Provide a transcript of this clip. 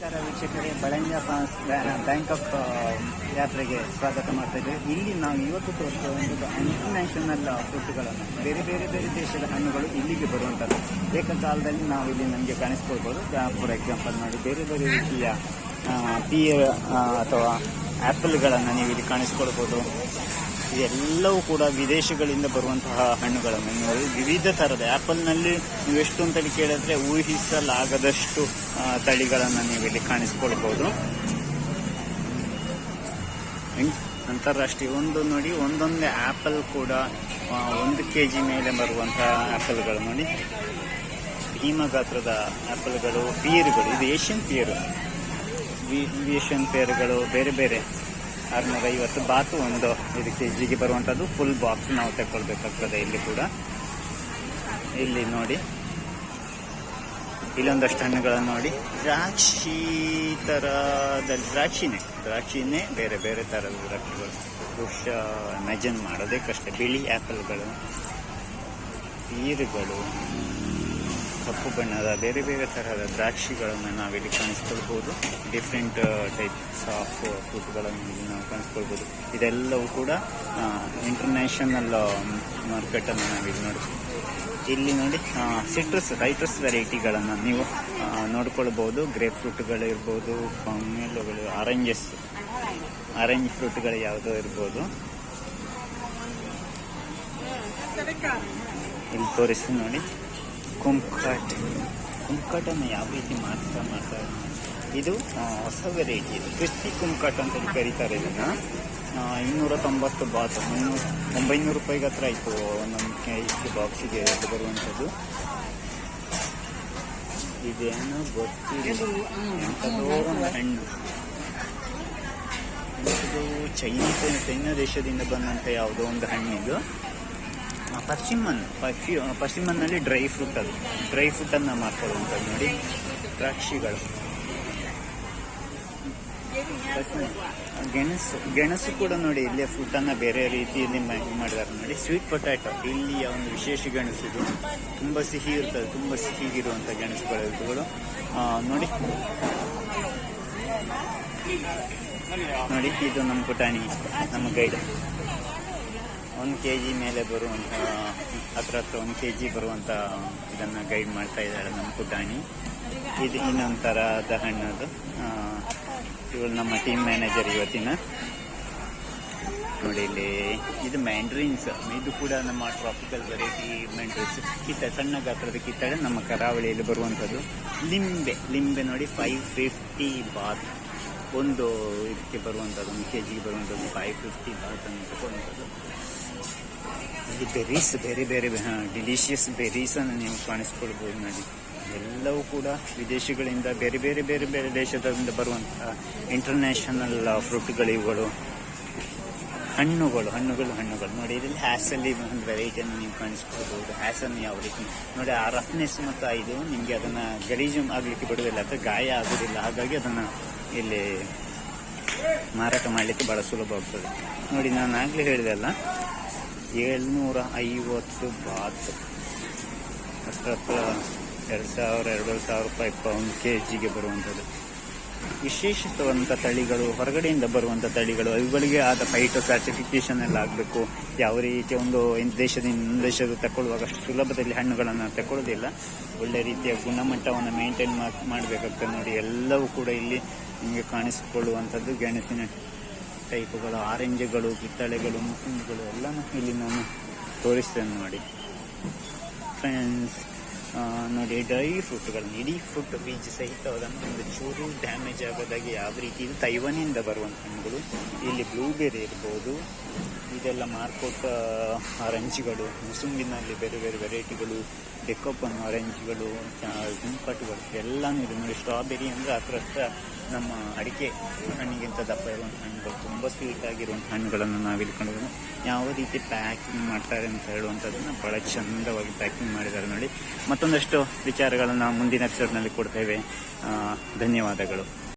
ನಮಸ್ಕಾರ ವೀಕ್ಷಕರೇ. ಫಾನ್ಸ್ ಬ್ಯಾಂಕಾಕ್ ಯಾತ್ರೆಗೆ ಸ್ವಾಗತ ಮಾಡ್ತಾ ಇಲ್ಲಿ ನಾವು ಇವತ್ತು ತೋರಿಸುವ ಒಂದು ಇಂಟರ್ನ್ಯಾಷನಲ್ ಫುಡ್ಗಳನ್ನು ಬೇರೆ ಬೇರೆ ಬೇರೆ ದೇಶದ ಹಣ್ಣುಗಳು ಇಲ್ಲಿಗೆ ಬರುವಂಥದ್ದು. ಏಕಕಾಲದಲ್ಲಿ ನಾವು ಇಲ್ಲಿ ನಮಗೆ ಕಾಣಿಸ್ಕೊಳ್ಬೋದು. ಫಾರ್ ಎಕ್ಸಾಂಪಲ್ ಮಾಡಿ ಬೇರೆ ಬೇರೆ ರೀತಿಯ ಪಿಯರ್ ಅಥವಾ ಆ್ಯಪಲ್ಗಳನ್ನು ನೀವು ಇಲ್ಲಿ ಕಾಣಿಸ್ಕೊಳ್ಬೋದು. ಇದೆಲ್ಲವೂ ಕೂಡ ವಿದೇಶಗಳಿಂದ ಬರುವಂತಹ ಹಣ್ಣುಗಳನ್ನು ನೋಡಿ, ವಿವಿಧ ಥರದ ಆ್ಯಪಲ್ನಲ್ಲಿ ನೀವು ಎಷ್ಟು ಅಂತೇಳಿ ಕೇಳಿದ್ರೆ ಊಹಿಸಲಾಗದಷ್ಟು ತಳಿಗಳನ್ನು ನೀವು ಇಲ್ಲಿ ಕಾಣಿಸ್ಕೊಳ್ಬೋದು ಅಂತಾರಾಷ್ಟ್ರೀಯ ಒಂದು ನೋಡಿ, ಒಂದೊಂದೇ ಆ್ಯಪಲ್ ಕೂಡ ಒಂದು ಕೆ ಜಿ ಮೇಲೆ ಬರುವಂತಹ ಆ್ಯಪಲ್ಗಳು ನೋಡಿ. ಭೀಮ ಗಾತ್ರದ ಆ್ಯಪಲ್ಗಳು ಪಿಯರ್ಗಳು ಇದು ಏಷ್ಯನ್ ಪಿಯರು ಏಷ್ಯನ್ ಪಿಯರ್ಗಳು ಬೇರೆ ಬೇರೆ ಆರುನೂರ ಐವತ್ತು ಬಾತು ಒಂದು ಇದು ಕೆ ಜಿಗೆ ಬರುವಂಥದ್ದು ಫುಲ್ ಬಾಕ್ಸ್ ನಾವು ತಗೊಳ್ಬೇಕಾಗ್ತದೆ ಇಲ್ಲಿ ಕೂಡ. ಇಲ್ಲಿ ನೋಡಿ. ಇಲ್ಲೊಂದಷ್ಟು ಹಣ್ಣುಗಳನ್ನು ನೋಡಿ. ದ್ರಾಕ್ಷಿ ಥರದ ದ್ರಾಕ್ಷಿನೇ ದ್ರಾಕ್ಷಿನೇ ಬೇರೆ ಬೇರೆ ಥರದ ದ್ರಾಕ್ಷಿಗಳು. ಬಹುಶಃ ನಜನ್ ಮಾಡೋದೇ ಕಷ್ಟ. ಬಿಳಿ ಆ್ಯಪಲ್ಗಳು ಈರುಗಳು ಕಪ್ಪು ಬಣ್ಣದ ಬೇರೆ ಬೇರೆ ತರಹದ ದ್ರಾಕ್ಷಿಗಳನ್ನು ನಾವಿಲ್ಲಿ ಕಾಣಿಸ್ಕೊಳ್ಬೋದು. ಡಿಫ್ರೆಂಟ್ ಟೈಪ್ಸ್ ಆಫ್ ಫ್ರೂಟ್ಗಳನ್ನು ಇಲ್ಲಿ ನಾವು ಕಾಣಿಸ್ಕೊಳ್ಬೋದು. ಇದೆಲ್ಲವೂ ಕೂಡ ಇಂಟರ್ನ್ಯಾಷನಲ್ ಮಾರ್ಕೆಟನ್ನು ನಾವಿಲ್ಲಿ ನೋಡಿ ಇಲ್ಲಿ ನೋಡಿ ಸಿಟ್ರಸ್ ರೈಟ್ರಸ್ ವೆರೈಟಿಗಳನ್ನು ನೀವು ನೋಡ್ಕೊಳ್ಬೋದು. ಗ್ರೇಪ್ ಫ್ರೂಟ್ಗಳಿರ್ಬೋದು ಪಮೇಲುಗಳು ಆರೆಂಜಸ್ ಆರೆಂಜ್ ಫ್ರೂಟ್ಗಳು ಯಾವುದೋ ಇರ್ಬೋದು. ಇಲ್ಲಿ ತೋರಿಸಿ ನೋಡಿ. ಕುಂಕಟ್. ಕುಂಕಟನ್ನು ಯಾವ ರೀತಿ ಮಾಡ್ತಾ ಮಾಡ್ತಾರೆ ಇದು ಹೊಸ ವೆರೈಟಿ ಇದು. ಕ್ರಿಸ್ಪಿ ಕುಂಕಟ್ ಅಂತ ಕರೀತಾರೆ ಇದನ್ನು. ಇನ್ನೂರ ತೊಂಬತ್ತು ಬಾತ್ ಮುನ್ನೂರು ಒಂಬೈನೂರು ರೂಪಾಯಿಗೆ ಹತ್ರ ಆಯಿತು. ಒಂದೊಂದು ಇಷ್ಟು ಬಾಕ್ಸಿಗೆ ಬರುವಂಥದ್ದು. ಇದೇನೋ ಗೊತ್ತಿಲ್ಲ. ಹಣ್ಣು. ಇದು ಚೈನೀಸ್ ಚೈನಾ ದೇಶದಿಂದ ಬಂದಂಥ ಯಾವುದೋ ಒಂದು ಹಣ್ಣಿದು. ಪಶ್ಚಿಮನ್, ಪಶ್ಚಿ ಪಶ್ಚಿಮನ್ನಲ್ಲಿ ಡ್ರೈ ಫ್ರೂಟ್ ಅದು. ಡ್ರೈ ಫ್ರೂಟನ್ನು ಮಾಡ್ಕೊಳ್ಳುವಂಥದ್ದು ನೋಡಿ. ದ್ರಾಕ್ಷಿಗಳು. ಗೆಣಸು ಗೆಣಸು ಕೂಡ ನೋಡಿ ಇಲ್ಲೇ ಫ್ರೂಟನ್ನು ಬೇರೆ ರೀತಿಯಲ್ಲಿ ಮಾಡಿದ್ದಾರೆ ನೋಡಿ. ಸ್ವೀಟ್ ಪೊಟ್ಯಾಟೊ ಇಲ್ಲಿಯ ಒಂದು ವಿಶೇಷ ಗೆಣಸು ಇದು. ತುಂಬ ಸಿಹಿ ಇರ್ತದೆ. ತುಂಬ ಸಿಹಿಗಿರುವಂಥ ಗೆಣಸುಗಳು ಇವುಗಳು ನೋಡಿ. ನೋಡಿ, ಇದು ನಮ್ಮ ಪುಟಾಣಿ, ನಮ್ಮ ಗೈಡ್. ಒಂದು ಕೆ ಜಿ ಮೇಲೆ ಬರುವಂಥ ಹತ್ರ ಹತ್ರ ಒಂದು ಕೆ ಜಿ ಬರುವಂಥ ಇದನ್ನು ಗೈಡ್ ಮಾಡ್ತಾ ಇದ್ದಾಳೆ ನಮ್ಮ ಪುಟಾಣಿ. ಇದು ಇನ್ನೊಂದು ಥರದ ಹಣ್ಣದು ಇವಳು ನಮ್ಮ ಟೀಮ್ ಮ್ಯಾನೇಜರ್ ಇವತ್ತಿನ. ನೋಡಿ ಇಲ್ಲಿ, ಇದು ಮ್ಯಾಂಡ್ರಿನ್ಸ್ ಇದು ಕೂಡ ನಮ್ಮ ಟ್ರಾಪಿಕಲ್ ವೆರೈಟಿ ಮ್ಯಾಂಡ್ರಿನ್ಸ್ ಕಿತ್ತ, ಸಣ್ಣ ಗಾತ್ರದ ಕಿತ್ತಳೆ ನಮ್ಮ ಕರಾವಳಿಯಲ್ಲಿ ಬರುವಂಥದ್ದು. ಲಿಂಬೆ ಲಿಂಬೆ ನೋಡಿ ಫೈವ್ ಫಿಫ್ಟಿ ಬಾತ್ ಒಂದು ಇದಕ್ಕೆ ಬರುವಂಥದ್ದು, ಒಂದು ಕೆ ಜಿಗೆ ಬರುವಂಥದ್ದು ಫೈವ್ ಫಿಫ್ಟಿ ಬಾತ್ ಅಂತ ತಗೊಳ್ಳುವಂಥದ್ದು ಇಲ್ಲಿ ಬೆರೀಸ್ ಬೇರೆ ಬೇರೆ ಡಿಲಿಷಿಯಸ್ ಬೆರೀಸನ್ನು ನೀವು ಕಾಣಿಸ್ಕೊಳ್ಬೋದು ನೋಡಿ. ಎಲ್ಲವೂ ಕೂಡ ವಿದೇಶಗಳಿಂದ ಬೇರೆ ಬೇರೆ ಬೇರೆ ಬೇರೆ ದೇಶದಿಂದ ಬರುವಂತಹ ಇಂಟರ್ನ್ಯಾಷನಲ್ ಫ್ರೂಟ್ಗಳು ಇವುಗಳು ಹಣ್ಣುಗಳು ಹಣ್ಣುಗಳು ಹಣ್ಣುಗಳು. ನೋಡಿ, ಇದರಲ್ಲಿ ಹ್ಯಾಸಲ್ಲಿ ಒಂದು ವೆರೈಟಿಯನ್ನು ನೀವು ಕಾಣಿಸ್ಕೊಳ್ಬೋದು. ಹ್ಯಾಸನ್ನು ಯಾವ ರೀತಿ ನೋಡಿ, ಆ ರಫ್ನೆಸ್ ಮತ್ತು ಇದು ನಿಮಗೆ ಅದನ್ನು ಗಲೀಜು ಆಗಲಿಕ್ಕೆ ಬಿಡುವುದಿಲ್ಲ ಅಥವಾ ಗಾಯ ಆಗೋದಿಲ್ಲ ಹಾಗಾಗಿ ಅದನ್ನು ಇಲ್ಲಿ ಮಾರಾಟ ಮಾಡಲಿಕ್ಕೆ ಭಾಳ ಸುಲಭ ಆಗ್ತದೆ. ನೋಡಿ ನಾನು ಆಗಲೇ ಹೇಳಿದೆ ಅಲ್ಲ. ಏಳ್ನೂರ ಐವತ್ತು ಬಾತ್. ಹತ್ರ ಹತ್ರ ಎರಡು ಸಾವಿರ ಎರಡು ಸಾವಿರ ರೂಪಾಯಿ ಒಂದು ಕೆ ಜಿಗೆ ಬರುವಂಥದ್ದು. ವಿಶೇಷಿತವಂಥ ತಳಿಗಳು, ಹೊರಗಡೆಯಿಂದ ಬರುವಂಥ ತಳಿಗಳು ಇವುಗಳಿಗೆ ಆದ ಫೈಟೋ ಸರ್ಟಿಫಿಕೇಶನ್ ಎಲ್ಲ ಆಗಬೇಕು. ಯಾವ ರೀತಿಯ ಒಂದು ದೇಶದಿಂದ ಇನ್ನೊಂದು ದೇಶದ ತಗೊಳ್ಳುವಾಗ ಅಷ್ಟು ಸುಲಭದಲ್ಲಿ ಹಣ್ಣುಗಳನ್ನು ತಗೊಳ್ಳೋದಿಲ್ಲ. ಒಳ್ಳೆ ರೀತಿಯ ಗುಣಮಟ್ಟವನ್ನು ಮೇಂಟೈನ್ ಮಾಡಬೇಕಾಗ್ತದೆ ನೋಡಿ. ಎಲ್ಲವೂ ಕೂಡ ಇಲ್ಲಿ ನಿಮಗೆ ಕಾಣಿಸಿಕೊಳ್ಳುವಂಥದ್ದು. ಗೆಣಸಿನ ಟೈಪುಗಳು ಆರೆಂಜ್ಗಳು ಕಿತ್ತಳೆಗಳು ಮುಸುಂಬಿಗಳು ಎಲ್ಲನೂ ಇಲ್ಲಿ ನಾನು ತೋರಿಸ್ತೇನೆ ನೋಡಿ. ಫ್ರೆಂಡ್ಸ್ ನೋಡಿ ಡ್ರೈ ಫ್ರೂಟ್ಗಳನ್ನು ಇಡೀ ಫ್ರೂಟ್ ಬೀಜ ಸಹಿತವಾದನ್ನು ಒಂದು ಚೂರು ಡ್ಯಾಮೇಜ್ ಆಗೋದಾಗಿ ಯಾವ ರೀತಿ ಇದು? ತೈವನಿಂದ ಬರುವಂಥ ಹಣ್ಣುಗಳು. ಇಲ್ಲಿ ಬ್ಲೂಬೆರಿ ಇರ್ಬೋದು. ಇದೆಲ್ಲ ಮಾರ್ಕೋಟ್ ಆರೆಂಜ್ಗಳು ಮುಸುಂಬಿನಲ್ಲಿ ಬೇರೆ ಬೇರೆ ವೆರೈಟಿಗಳು ಡೆಕೋಪನ್ ಆರೆಂಜ್ಗಳು ಗುಂಪಟುಗಳು ಎಲ್ಲನೂ ಇದೆ. ನೋಡಿ ಸ್ಟ್ರಾಬೆರಿ ಅಂದರೆ ಆ ನಮ್ಮ ಅಡಿಕೆ ಹಣ್ಣಿಗಿಂತ ದಪ್ಪ ಇರುವಂಥ ಹಣ್ಣುಗಳು. ತುಂಬ ಸ್ವೀಟ್ ಆಗಿರುವಂಥ ಹಣ್ಣುಗಳನ್ನು ನಾವು ಇಟ್ಕೊಂಡು ಯಾವ ರೀತಿ ಪ್ಯಾಕಿಂಗ್ ಮಾಡ್ತಾರೆ ಅಂತ ಹೇಳುವಂಥದ್ದನ್ನು ಭಾಳ ಚಂದವಾಗಿ ಪ್ಯಾಕಿಂಗ್ ಮಾಡಿದ್ದಾರೆ ನೋಡಿ. ಮತ್ತೊಂದಷ್ಟು ವಿಚಾರಗಳನ್ನು ಮುಂದಿನ ಎಪಿಸೋಡ್ನಲ್ಲಿ ಕೊಡ್ತೇವೆ. ಧನ್ಯವಾದಗಳು.